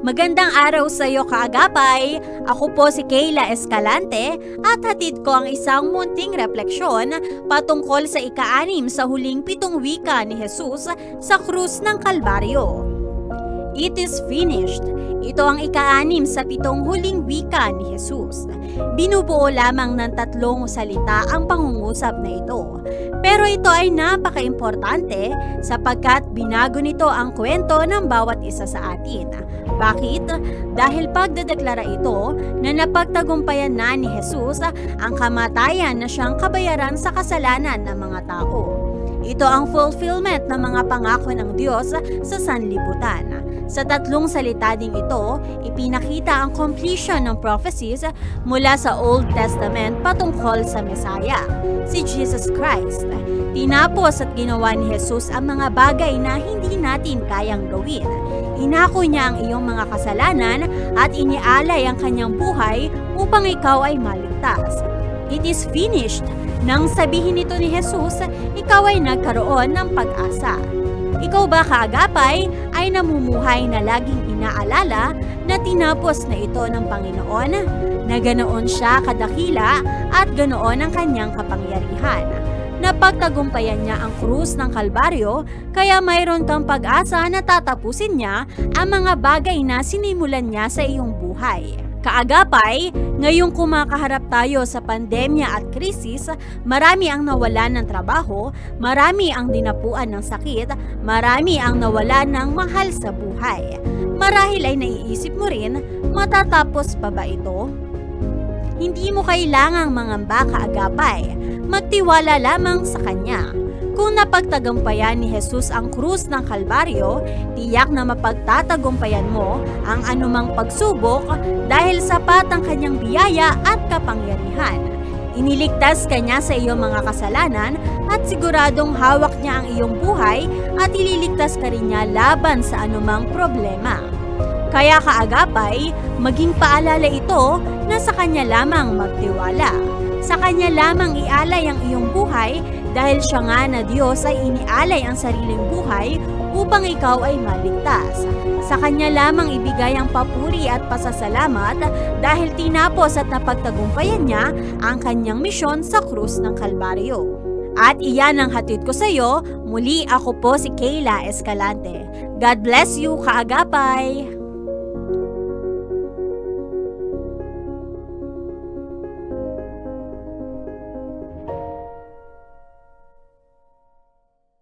Magandang araw sa iyo kaagapay! Ako po si Kayla Escalante at hatid ko ang isang munting refleksyon patungkol sa ika-anim sa huling pitong wika ni Jesus sa krus ng Kalbaryo. It is finished. Ito ang ika-anim sa pitong huling wika ni Jesus. Binubuo lamang ng tatlong salita ang pangungusap na ito. Pero ito ay napaka-importante sapagkat binago nito ang kwento ng bawat isa sa atin. Bakit? Dahil pagdedeklara ito na napagtagumpayan na ni Jesus ang kamatayan na siyang kabayaran sa kasalanan ng mga tao. Ito ang fulfillment ng mga pangako ng Diyos sa sanlibutan. Sa tatlong salita ding ito, ipinakita ang completion ng prophecies mula sa Old Testament patungkol sa Messiah, si Jesus Christ. Tinapos at ginawa ni Jesus ang mga bagay na hindi natin kayang gawin. Inako niya ang iyong mga kasalanan at inialay ang kanyang buhay upang ikaw ay maligtas. It is finished. Nang sabihin nito ni Jesus, ikaw ay nagkaroon ng pag-asa. Ikaw ba kaagapay ay namumuhay na laging inaalala na tinapos na ito ng Panginoon? Na ganoon siya kadakila at ganoon ang kanyang kapangyarihan. Napagtagumpayan niya ang krus ng Kalbaryo kaya mayroon kang pag-asa na tatapusin niya ang mga bagay na sinimulan niya sa iyong buhay. Kaagapay, ngayong kumakaharap tayo sa pandemya at krisis, marami ang nawalan ng trabaho, marami ang dinapuan ng sakit, marami ang nawalan ng mahal sa buhay. Marahil ay naiisip mo rin, matatapos pa ba ito? Hindi mo kailangang mangamba kaagapay, magtiwala lamang sa Kanya. Kung napagtagumpayan ni Jesus ang krus ng Kalbaryo, tiyak na mapagtatagumpayan mo ang anumang pagsubok dahil sapat ang kanyang biyaya at kapangyarihan. Iniligtas ka niya sa iyong mga kasalanan at siguradong hawak niya ang iyong buhay at ililigtas ka rin niya laban sa anumang problema. Kaya kaagapay, maging paalala ito na sa kanya lamang magtiwala. Sa kanya lamang ialay ang iyong buhay dahil siya nga na Diyos ay inialay ang sariling buhay upang ikaw ay maligtas. Sa kanya lamang ibigay ang papuri at pasasalamat dahil tinapos at napagtagumpayan niya ang kanyang misyon sa krus ng Kalbaryo. At iyan ang hatid ko sa iyo, muli ako po si Kayla Escalante. God bless you, kaagapay!